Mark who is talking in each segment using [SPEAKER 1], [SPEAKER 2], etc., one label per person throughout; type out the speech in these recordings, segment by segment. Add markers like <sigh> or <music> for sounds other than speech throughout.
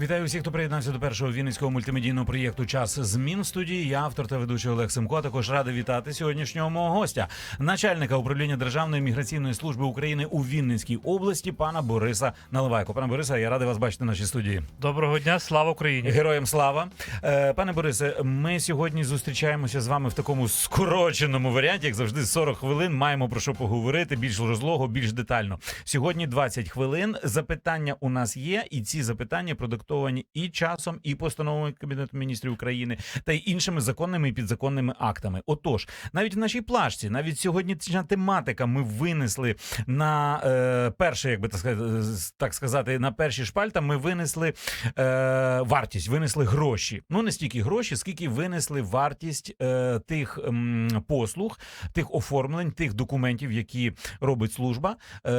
[SPEAKER 1] Вітаю всіх, хто приєднався до першого вінницького мультимедійного проєкту Час змін в студії. Я автор та ведучий Олег Семко. а Також радий вітати сьогоднішнього мого гостя, начальника управління Державної міграційної служби України у Вінницькій області, пана Бориса Наливайко. Пане Бориса, я радий вас бачити в нашій студії.
[SPEAKER 2] Доброго дня, слава Україні!
[SPEAKER 1] Героям слава, Е, пане Борисе. Ми сьогодні зустрічаємося з вами в такому скороченому варіанті, як завжди, 40 хвилин. Маємо про що поговорити більш розлого, більш детально. Сьогодні 20 хвилин. Запитання у нас є, і ці запитання продиктовані і часом, і постановами Кабінету міністрів України, та й іншими законними і підзаконними актами. Отож, навіть в нашій плашці, навіть сьогоднішня тематика, ми винесли на е, перше, як би так сказати, так сказати, на перші шпальта. Ми винесли е, вартість, винесли гроші. Ну не стільки гроші, скільки винесли вартість е, тих м, послуг, тих оформлень, тих документів, які робить служба. Е,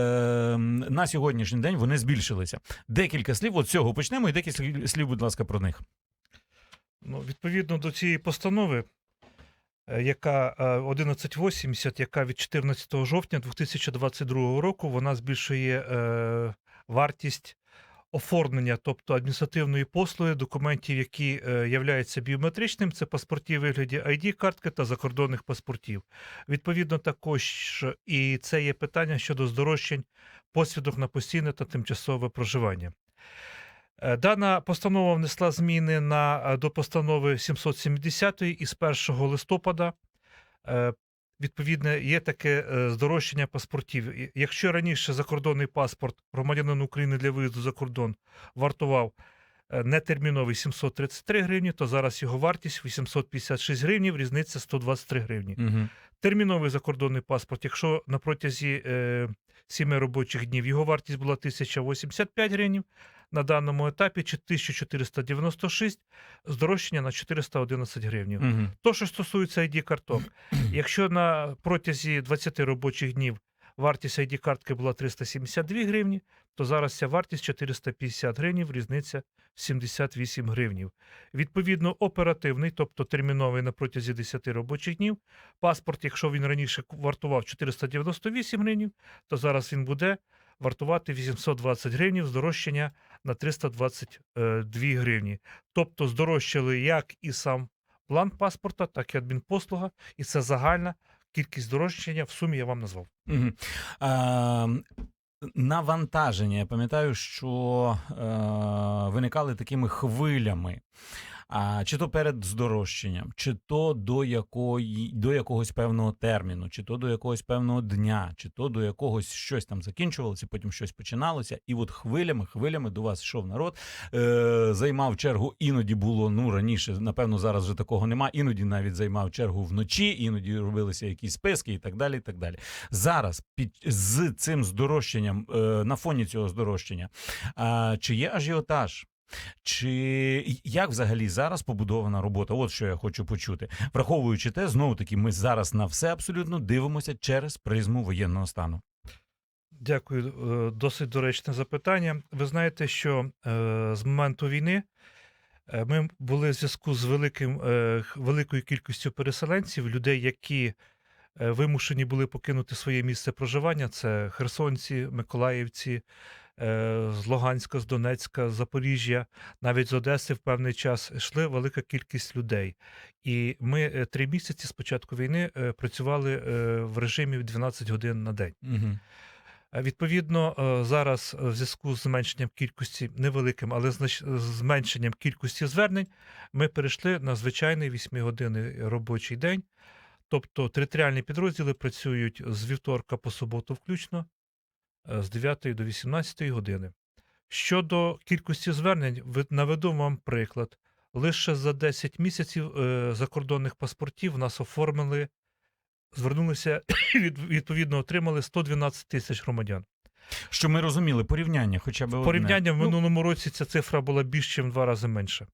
[SPEAKER 1] на сьогоднішній день вони збільшилися. Декілька слів. От цього почнемо, і декілька слів- будь ласка, про них.
[SPEAKER 2] Ну, відповідно до цієї постанови, е, яка е, 1180, яка від 14 жовтня 2022 року, вона збільшує е, вартість оформлення, тобто адміністративної послуги документів, які е, являються біометричним, це паспорті вигляді ID-картки та закордонних паспортів. Відповідно, також і це є питання щодо здорожчань посвідок на постійне та тимчасове проживання. Е, Дана постанова внесла зміни на, е, до постанови 770 із 1 листопада. Е, Відповідне, є таке здорожчання паспортів. Якщо раніше закордонний паспорт громадянина України для виїзду за кордон вартував нетерміновий 733 гривні, то зараз його вартість 856 гривнів, різниця 123 гривні.
[SPEAKER 1] Угу.
[SPEAKER 2] Терміновий закордонний паспорт, якщо на протязі е, 7 робочих днів його вартість була 1085 гривень, на даному етапі чи 1496, здорожчання на 411 гривень.
[SPEAKER 1] Угу.
[SPEAKER 2] То, що стосується ID-карток, <clears throat> якщо на протязі 20 робочих днів вартість ID-картки була 372 гривні, то зараз ця вартість 450 гривень, різниця 78 гривнів. Відповідно, оперативний, тобто терміновий на протязі 10 робочих днів, паспорт, якщо він раніше вартував 498 гривень, то зараз він буде вартувати 820 гривень, здорожчання на 322 гривні. Тобто здорожчали як і сам план паспорта, так і адмінпослуга, і це загальна кількість здорожчання в сумі я вам назвав.
[SPEAKER 1] Угу. А, навантаження. Я пам'ятаю, що е, виникали такими хвилями. А, чи то перед здорожчанням, чи то до якої до якогось певного терміну, чи то до якогось певного дня, чи то до якогось щось там закінчувалося, потім щось починалося, і от хвилями, хвилями до вас йшов народ, е, займав чергу. Іноді було ну раніше, напевно, зараз вже такого нема. Іноді навіть займав чергу вночі, іноді робилися якісь списки і так далі. і так далі. Зараз під з цим здорожчанням, е, на фоні цього здорожчання, а, чи є ажіотаж? Чи як взагалі зараз побудована робота? От що я хочу почути. Враховуючи те, знову таки, ми зараз на все абсолютно дивимося через призму воєнного стану.
[SPEAKER 2] Дякую, е, досить доречне запитання. Ви знаєте, що е, з моменту війни е, ми були в зв'язку з великим, великою кількістю переселенців, людей, які вимушені були покинути своє місце проживання. Це херсонці, миколаївці, з Луганська, з Донецька, з Запоріжжя, навіть з Одеси в певний час йшли велика кількість людей. І ми е, три місяці з початку війни е, працювали е, в режимі 12 годин на день.
[SPEAKER 1] Угу.
[SPEAKER 2] Е, Відповідно, е, зараз е, в зв'язку з зменшенням кількості невеликим, але зменшенням кількості звернень, ми перейшли на звичайний 8-годинний робочий день. Тобто територіальні підрозділи працюють з вівторка по суботу включно е, з 9 до 18 години. Щодо кількості звернень, наведу вам приклад. Лише за 10 місяців е, закордонних паспортів нас оформили, звернулися <coughs> від- відповідно отримали 112 тисяч громадян.
[SPEAKER 1] Що ми розуміли, порівняння, хоча б одне.
[SPEAKER 2] Порівняння в
[SPEAKER 1] Ну,
[SPEAKER 2] минулому році ця цифра була більш ніж в два рази менша.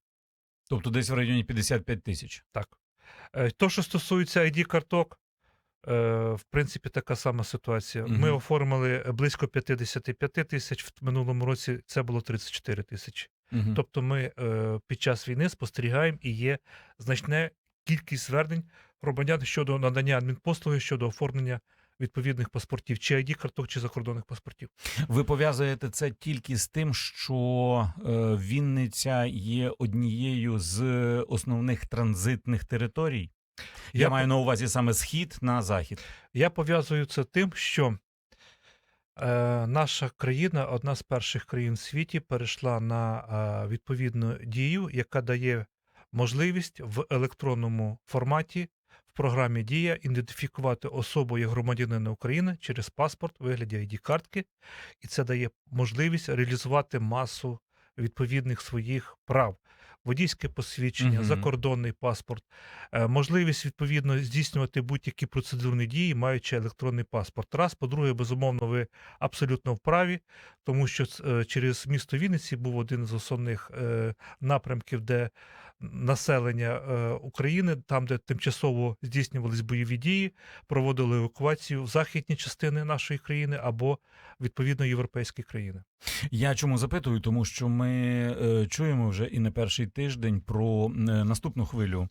[SPEAKER 1] тобто десь в районі 55 тисяч.
[SPEAKER 2] Так. Е, То, що стосується ID-карток, е, в принципі, така сама ситуація. Ми оформили близько 55 тисяч. В минулому році це було 34 тисячі.
[SPEAKER 1] Мгм.
[SPEAKER 2] Тобто ми е, під час війни спостерігаємо і є значна кількість звернень громадян щодо надання адмінпослуги щодо оформлення відповідних паспортів, чи ID карток, чи закордонних паспортів.
[SPEAKER 1] Ви пов'язуєте це тільки з тим, що е, Вінниця є однією з основних транзитних територій. Я,
[SPEAKER 2] Я
[SPEAKER 1] маю на увазі саме схід на захід.
[SPEAKER 2] Я пов'язую це тим, що е, наша країна, одна з перших країн в світі, перейшла на е, відповідну дію, яка дає можливість в електронному форматі в програмі Дія ідентифікувати особу як громадянина України через паспорт у вигляді id картки і це дає можливість реалізувати масу відповідних своїх прав. Водійське посвідчення,
[SPEAKER 1] Мгм.
[SPEAKER 2] закордонний паспорт, е, можливість відповідно здійснювати будь-які процедурні дії, маючи електронний паспорт. Раз, по-друге, безумовно, ви абсолютно вправі, тому що е, через місто Вінниці був один з основних е, напрямків, де населення е, України, там, де тимчасово здійснювались бойові дії, проводили евакуацію в західні частини нашої країни або відповідно європейські країни.
[SPEAKER 1] Я чому запитую? Тому що ми е, чуємо вже і не перший тиждень про е, наступну хвилю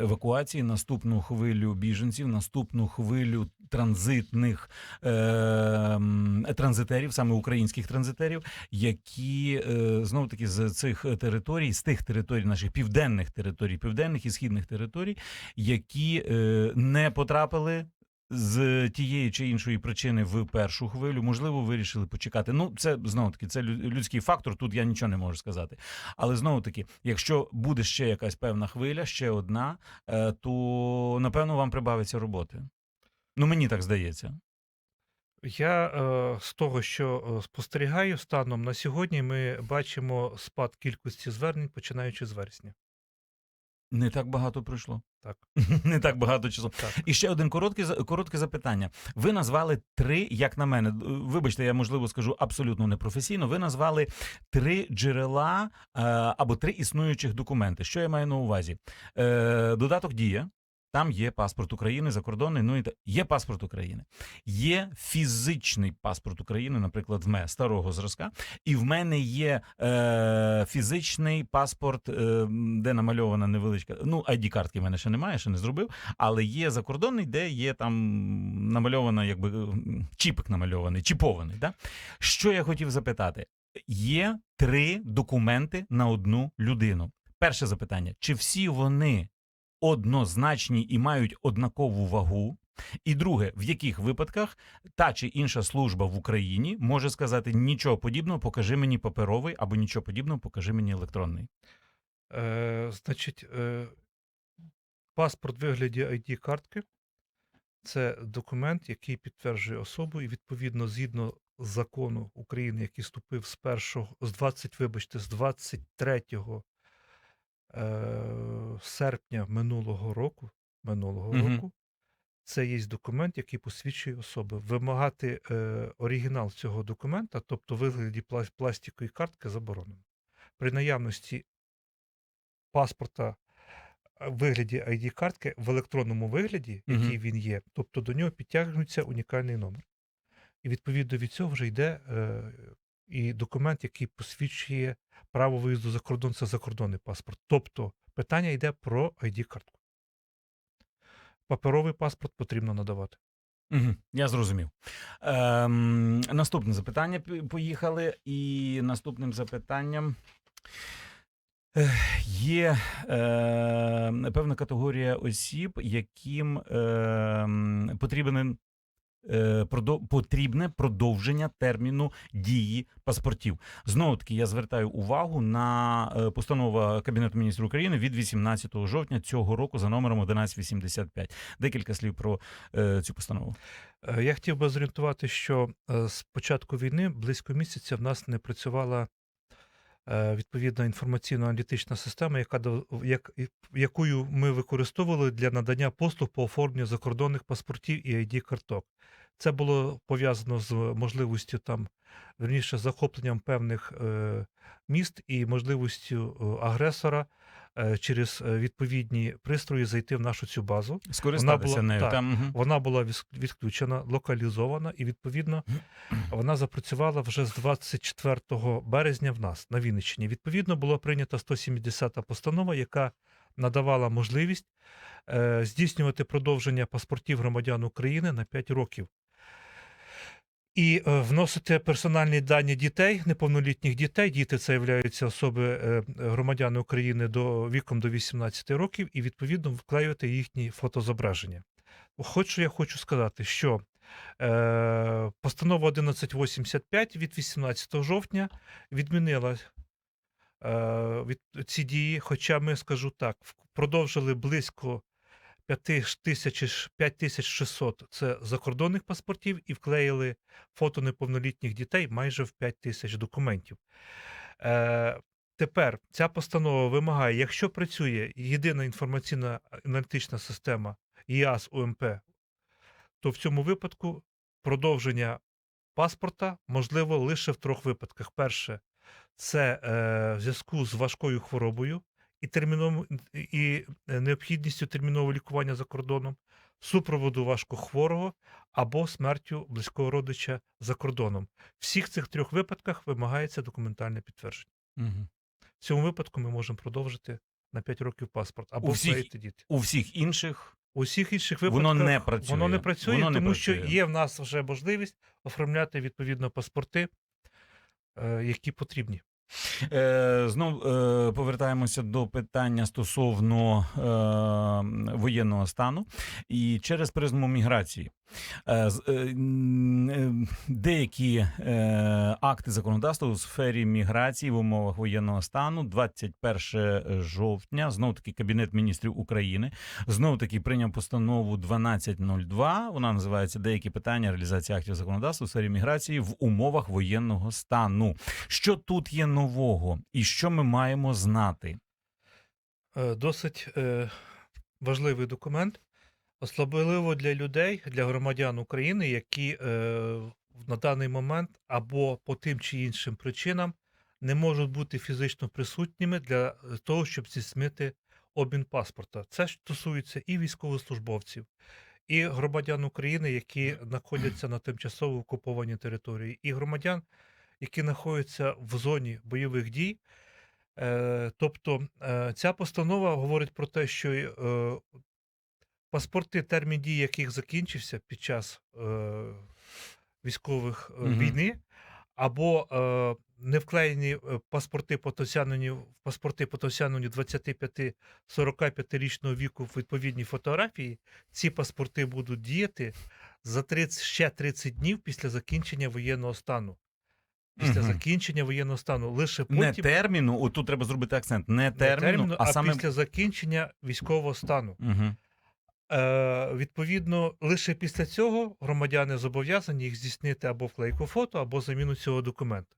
[SPEAKER 1] евакуації, наступну хвилю біженців, наступну хвилю транзитних транзитерів, саме українських транзитерів, які знову таки з цих територій, з тих територій, наших південних територій, південних і східних територій, які е, не потрапили з тієї чи іншої причини в першу хвилю, можливо, вирішили почекати. Ну, це знову таки, це людський фактор. Тут я нічого не можу сказати. Але знову таки, якщо буде ще якась певна хвиля, ще одна, е, то напевно вам прибавиться роботи. Ну, мені так здається.
[SPEAKER 2] Я е, з того, що е, спостерігаю станом на сьогодні, ми бачимо спад кількості звернень, починаючи з вересня.
[SPEAKER 1] Не так багато пройшло.
[SPEAKER 2] Так. <laughs>
[SPEAKER 1] Не так багато часу.
[SPEAKER 2] Так.
[SPEAKER 1] І ще один короткий коротке запитання. Ви назвали три, як на мене, вибачте, я можливо скажу абсолютно непрофесійно. Ви назвали три джерела е, або три існуючих документи. Що я маю на увазі? Додаток дія. Там є паспорт України, закордонний, ну і є паспорт України. Є фізичний паспорт України, наприклад, в мене старого зразка, і в мене є е, фізичний паспорт, е, де намальована невеличка. Ну, id картки в мене ще немає, ще не зробив. Але є закордонний, де є там намальована, якби чіпик намальований, чіпований. Да? Що я хотів запитати? Є три документи на одну людину. Перше запитання: чи всі вони однозначні і мають однакову вагу? І друге, в яких випадках та чи інша служба в Україні може сказати нічого подібного, покажи мені паперовий або нічого подібного, покажи мені електронний.
[SPEAKER 2] Е, значить, е, паспорт в вигляді id картки це документ, який підтверджує особу, і відповідно згідно закону України, який вступив з першого, з 20, вибачте, з 23 е, серпня минулого року, минулого
[SPEAKER 1] Мгм.
[SPEAKER 2] року, це є документ, який посвідчує особи. Вимагати е, оригінал цього документа, тобто вигляді пластикової картки, заборонено. При наявності паспорта е, в вигляді id картки в електронному вигляді,
[SPEAKER 1] Мгм.
[SPEAKER 2] який він є, тобто до нього підтягнується унікальний номер. І відповідно від цього вже йде е, і документ, який посвідчує право виїзду за кордон, це закордонний паспорт. Тобто питання йде про id картку. Паперовий паспорт потрібно надавати.
[SPEAKER 1] Угу, я зрозумів. Ем, наступне запитання поїхали. І наступним запитанням є е, певна категорія осіб, яким е, потрібен. Е, Потрібне продовження терміну дії паспортів. Знову таки, я звертаю увагу на е, постанову Кабінету міністрів України від 18 жовтня цього року за номером 1185. Декілька слів про е, цю постанову.
[SPEAKER 2] Я хотів би зорієнтувати, що з початку війни близько місяця в нас не працювала відповідна інформаційно-аналітична система, яка як, якою ми використовували для надання послуг по оформленню закордонних паспортів і id карток. Це було пов'язано з можливістю там, верніше, захопленням певних е, міст і можливістю е, агресора е, через е, відповідні пристрої зайти в нашу цю базу.
[SPEAKER 1] Скористатися
[SPEAKER 2] була-
[SPEAKER 1] нею.
[SPEAKER 2] так.
[SPEAKER 1] Там.
[SPEAKER 2] Вона була відключена, локалізована, і відповідно <clears throat> вона запрацювала вже з 24 березня в нас на Вінниччині. Відповідно, була прийнята 170 постанова, яка надавала можливість е, здійснювати продовження паспортів громадян України на 5 років. І е, вносити персональні дані дітей, неповнолітніх дітей. Діти це являються особи е, громадяни України до віком до 18 років, і відповідно вклеювати їхні фотозображення. Хоч що я хочу сказати, що е, постанова 1185 від 18 жовтня відмінила е, від ці дії, хоча ми скажу так, продовжили близько 5000, 5600 це закордонних паспортів і вклеїли фото неповнолітніх дітей майже в 5000 документів. Е, тепер ця постанова вимагає, якщо працює єдина інформаційна аналітична система ІАС УМП, то в цьому випадку продовження паспорта можливо лише в трьох випадках. Перше, це е, в зв'язку з важкою хворобою і, терміном, і е, необхідністю термінового лікування за кордоном, супроводу важкохворого або смертю близького родича за кордоном. Всіх цих трьох випадках вимагається документальне підтвердження.
[SPEAKER 1] Мгм.
[SPEAKER 2] В цьому випадку ми можемо продовжити на 5 років паспорт або
[SPEAKER 1] У всіх
[SPEAKER 2] вклеїти діти.
[SPEAKER 1] У всіх інших
[SPEAKER 2] У всіх інших
[SPEAKER 1] Воно не працює.
[SPEAKER 2] Воно не працює,
[SPEAKER 1] Воно не
[SPEAKER 2] тому що є в нас вже можливість оформляти відповідно паспорти, е, які потрібні.
[SPEAKER 1] Е, знов е, повертаємося до питання стосовно е, воєнного стану і через призму міграції. Е, е, е, деякі акти законодавства у сфері міграції в умовах воєнного стану 21 жовтня. Знов таки Кабінет міністрів України знов таки прийняв постанову 1202. Вона називається Деякі питання реалізації актів законодавства у сфері міграції в умовах воєнного стану. Що тут є нового, і що ми маємо знати?
[SPEAKER 2] Досить важливий документ, особливо для людей, для громадян України, які е, на даний момент або по тим чи іншим причинам не можуть бути фізично присутніми для того, щоб здійснити обмін паспорта. Це стосується і військовослужбовців, і громадян України, які знаходяться на тимчасово окупованій території, і громадян, які знаходяться в зоні бойових дій. Е, Тобто е, ця постанова говорить про те, що е, паспорти, термін дії яких закінчився під час е, військових е,
[SPEAKER 1] Мгм.
[SPEAKER 2] війни, або е, не вклеєні е, паспорти по досягненню, паспорти по досягненню 25-45 річного віку в відповідній фотографії, ці паспорти будуть діяти за 30, ще 30 днів після закінчення воєнного стану. Після
[SPEAKER 1] Мгм.
[SPEAKER 2] закінчення воєнного стану. Лише потім
[SPEAKER 1] Не терміну, отут треба зробити акцент. Не
[SPEAKER 2] не
[SPEAKER 1] терміну, а,
[SPEAKER 2] а
[SPEAKER 1] саме
[SPEAKER 2] після закінчення військового стану.
[SPEAKER 1] Угу.
[SPEAKER 2] Е, відповідно, лише після цього громадяни зобов'язані їх здійснити або вклейку фото, або заміну цього документа.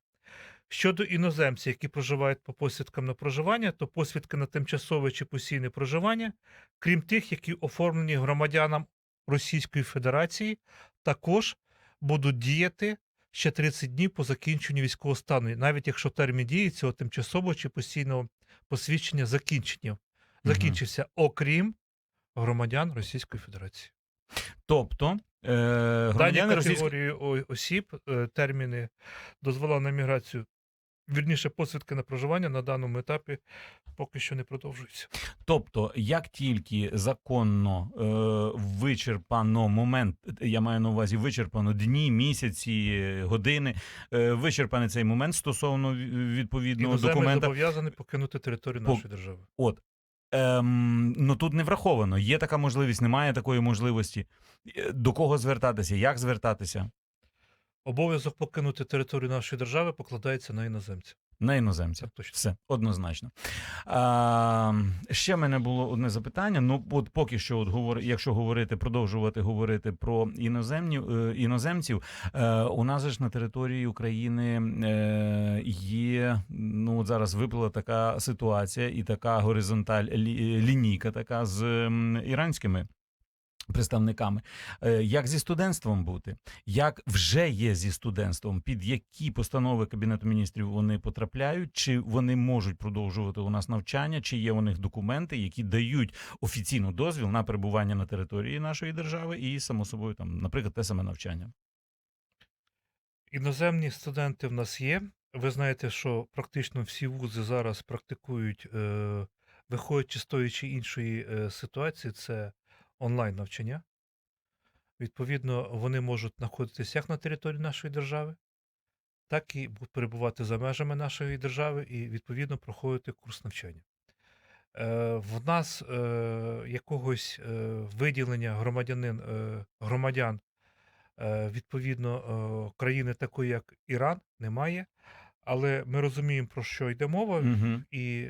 [SPEAKER 2] Щодо іноземців, які проживають по посвідкам на проживання, то посвідки на тимчасове чи постійне проживання, крім тих, які оформлені громадянам Російської Федерації, також будуть діяти ще 30 днів по закінченню військового стану, навіть якщо термін дії цього тимчасового чи постійного посвідчення закінчення закінчився, окрім громадян Російської Федерації.
[SPEAKER 1] Тобто е, громадяни російської
[SPEAKER 2] категорії о- осіб, е, терміни дозвола на міграцію, вірніше, посвідки на проживання на даному етапі поки що не продовжуються.
[SPEAKER 1] Тобто, як тільки законно е, вичерпано момент, я маю на увазі вичерпано дні, місяці, години, е, вичерпаний цей момент стосовно відповідного документа.
[SPEAKER 2] зобов'язаний покинути територію
[SPEAKER 1] По-
[SPEAKER 2] нашої держави.
[SPEAKER 1] От. Ем, ну тут не враховано. Є така можливість, немає такої можливості. Е, До кого звертатися? Як звертатися?
[SPEAKER 2] Обов'язок покинути територію нашої держави покладається на іноземця.
[SPEAKER 1] На іноземця.
[SPEAKER 2] Точно.
[SPEAKER 1] Все однозначно. А, ще в мене було одне запитання. Ну, от поки що, от говори, якщо говорити, продовжувати говорити про іноземні, е, іноземців, е, у нас ж на території України е, є. Ну, от зараз виплила така ситуація і така горизонталь лі- лінійка, така з іранськими. Представниками, Е, як зі студентством бути, як вже є зі студентством, під які постанови Кабінету міністрів вони потрапляють, чи вони можуть продовжувати у нас навчання, чи є у них документи, які дають офіційно дозвіл на перебування на території нашої держави, і само собою там, наприклад, те саме навчання.
[SPEAKER 2] Іноземні студенти в нас є. Ви знаєте, що практично всі вузи зараз практикують, е, виходячи з тої чи іншої е, ситуації, це онлайн навчання. Відповідно, вони можуть знаходитися як на території нашої держави, так і перебувати за межами нашої держави і, відповідно, проходити курс навчання. Е, в нас е, якогось е, виділення громадянин, громадян відповідно країни такої, як Іран, немає. Але ми розуміємо, про що йде мова,
[SPEAKER 1] Угу.
[SPEAKER 2] і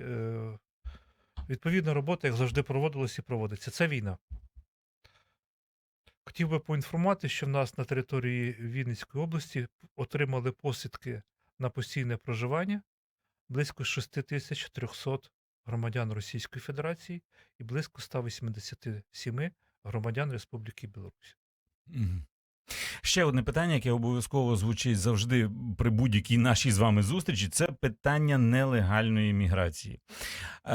[SPEAKER 2] відповідна робота, як завжди, проводилась і проводиться. Це війна. Хотів би поінформувати, що в нас на території Вінницької області отримали посвідки на постійне проживання близько 6300 громадян Російської Федерації і близько 187 громадян Республіки Білорусь.
[SPEAKER 1] Ще одне питання, яке обов'язково звучить завжди при будь-якій нашій з вами зустрічі, це питання нелегальної міграції. Е,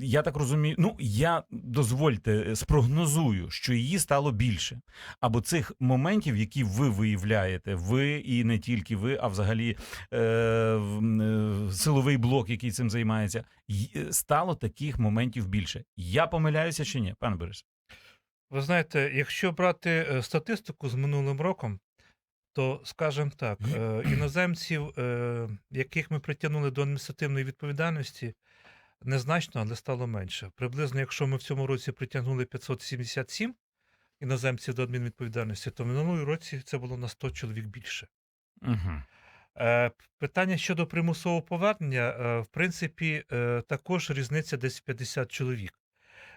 [SPEAKER 1] я так розумію, ну я дозвольте спрогнозую, що її стало більше. Або цих моментів, які ви виявляєте, ви і не тільки ви, а взагалі е, е, силовий блок, який цим займається, стало таких моментів більше. Я помиляюся чи ні, пане Борис?
[SPEAKER 2] Ви знаєте, якщо брати е, статистику з минулим роком, то скажімо так, е, іноземців, е, яких ми притягнули до адміністративної відповідальності, незначно, але стало менше. Приблизно, якщо ми в цьому році притягнули 577 іноземців до адмінвідповідальності, то в минулому році це було на 100 чоловік більше.
[SPEAKER 1] Угу.
[SPEAKER 2] Е, Питання щодо примусового повернення, е, в принципі, е, також різниця десь в 50 чоловік.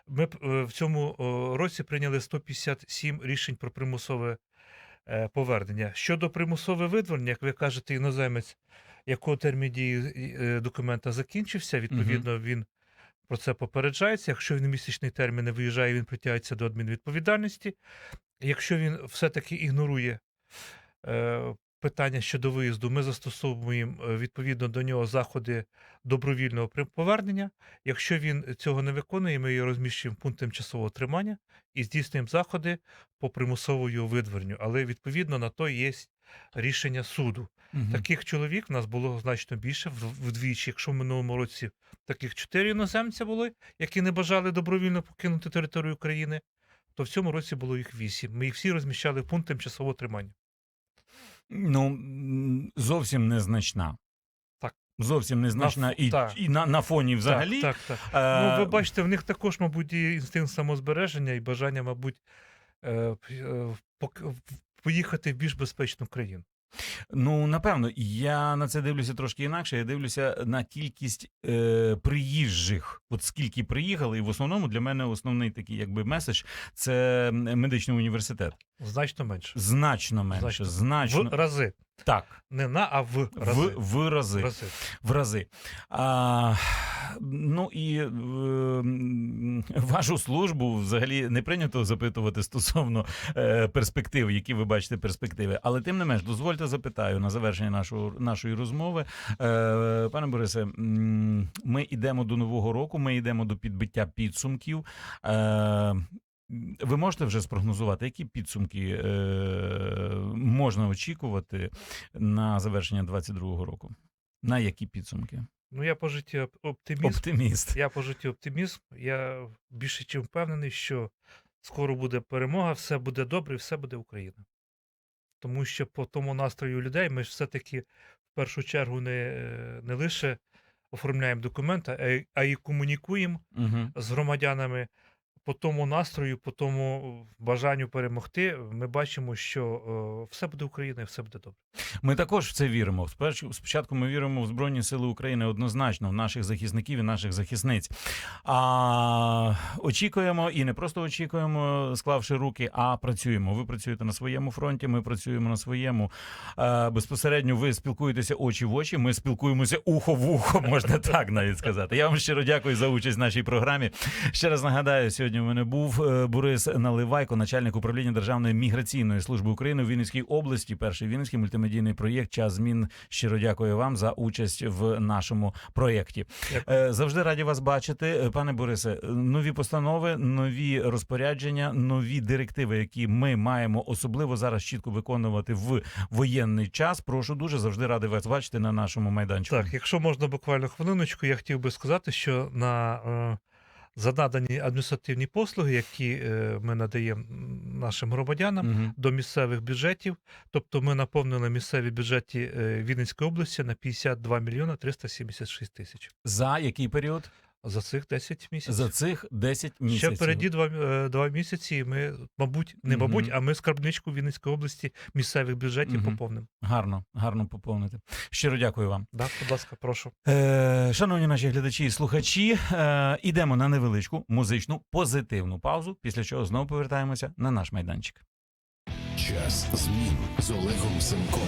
[SPEAKER 2] Ми е, в цьому році прийняли 157 рішень про примусове е, повернення. Щодо примусове видворення, як ви кажете, іноземець, якого термін дії е, документа закінчився, відповідно, він про це попереджається. Якщо він місячний термін не виїжджає, він притягується до адмінвідповідальності. Якщо він все-таки ігнорує питання щодо виїзду, ми застосовуємо е, відповідно до нього заходи добровільного повернення. Якщо він цього не виконує, ми його розміщуємо в пункт тимчасового тримання і здійснюємо заходи по примусовому його видворенню. Але відповідно на то є рішення суду. Таких чоловік в нас було значно більше, вдвічі. Якщо в минулому році таких чотири іноземця були, які не бажали добровільно покинути територію України, то в цьому році було їх вісім. Ми їх всі розміщали в пункт тимчасового тримання.
[SPEAKER 1] Ну, зовсім незначна.
[SPEAKER 2] Так.
[SPEAKER 1] Зовсім незначна
[SPEAKER 2] на,
[SPEAKER 1] і,
[SPEAKER 2] так.
[SPEAKER 1] і на, на фоні взагалі.
[SPEAKER 2] Так, так, так.
[SPEAKER 1] Е,
[SPEAKER 2] Ну, ви бачите, в них також, мабуть, і інстинкт самозбереження і бажання, мабуть, е, е, поїхати в більш безпечну країну.
[SPEAKER 1] Ну, напевно, я на це дивлюся трошки інакше. Я дивлюся на кількість е, приїжджих. От скільки приїхали, і в основному для мене основний такий якби меседж це медичний університет.
[SPEAKER 2] Значно менше.
[SPEAKER 1] Значно менше,
[SPEAKER 2] Значно.
[SPEAKER 1] значно,
[SPEAKER 2] В рази.
[SPEAKER 1] Так,
[SPEAKER 2] Не на, а в рази.
[SPEAKER 1] в, в рази.
[SPEAKER 2] Рази.
[SPEAKER 1] в рази. А, ну і е, вашу службу взагалі не прийнято запитувати стосовно е, перспектив, які ви бачите перспективи. Але тим не менш, дозвольте запитаю на завершення нашого, нашої розмови. Е, пане Борисе, ми йдемо до нового року, ми йдемо до підбиття підсумків. Е, ви можете вже спрогнозувати, які підсумки е, можна очікувати на завершення 2022 року? На які підсумки?
[SPEAKER 2] Ну, я по житті оптиміст.
[SPEAKER 1] Оптиміст.
[SPEAKER 2] Я по житті оптимізм. Я більше чим впевнений, що скоро буде перемога, все буде добре і все буде Україна. Тому що по тому настрою людей ми ж все-таки в першу чергу не, не лише оформляємо документи, а й- а й комунікуємо
[SPEAKER 1] Угу.
[SPEAKER 2] з громадянами по тому настрою, по тому бажанню перемогти. Ми бачимо, що е, все буде Україна і все буде добре.
[SPEAKER 1] Ми також в це віримо. Спочатку ми віримо в Збройні Сили України однозначно, в наших захисників і наших захисниць. А очікуємо і не просто очікуємо, склавши руки, а працюємо. Ви працюєте на своєму фронті, ми працюємо на своєму. А, безпосередньо ви спілкуєтеся очі в очі. Ми спілкуємося ухо в ухо, можна так навіть сказати. Я вам щиро дякую за участь в нашій програмі. Ще раз нагадаю, сьогодні. Сьогодні у мене був е, Борис Наливайко, начальник управління Державної міграційної служби України у Вінницькій області. Перший Вінницький мультимедійний проєкт Час змін. Щиро дякую вам за участь в нашому проєкті.
[SPEAKER 2] Дякую.
[SPEAKER 1] Е, Завжди раді вас бачити, Е, пане Борисе. Нові постанови, нові розпорядження, нові директиви, які ми маємо особливо зараз чітко виконувати в воєнний час. Прошу дуже завжди радий вас бачити на нашому майданчику.
[SPEAKER 2] Так, якщо можна буквально хвилиночку, я хотів би сказати, що на за надані адміністративні послуги, які е, ми надаємо нашим громадянам
[SPEAKER 1] Мгм.
[SPEAKER 2] до місцевих бюджетів, тобто ми наповнили місцеві бюджеті е, Вінницької області на 52 мільйона 376 тисяч
[SPEAKER 1] За який період?
[SPEAKER 2] За цих 10 місяців.
[SPEAKER 1] За цих 10 місяців.
[SPEAKER 2] Ще впереді два, е, два місяці. і Ми, мабуть, не мабуть, а ми скарбничку Вінницької області місцевих бюджетів
[SPEAKER 1] Мгм.
[SPEAKER 2] поповнимо.
[SPEAKER 1] Гарно, гарно поповнити. Щиро дякую вам.
[SPEAKER 2] Да, будь ласка, прошу.
[SPEAKER 1] Е, шановні наші глядачі і слухачі, е, ідемо на невеличку музичну позитивну паузу, після чого знову повертаємося на наш майданчик.
[SPEAKER 3] Час змін з Олегом Семком.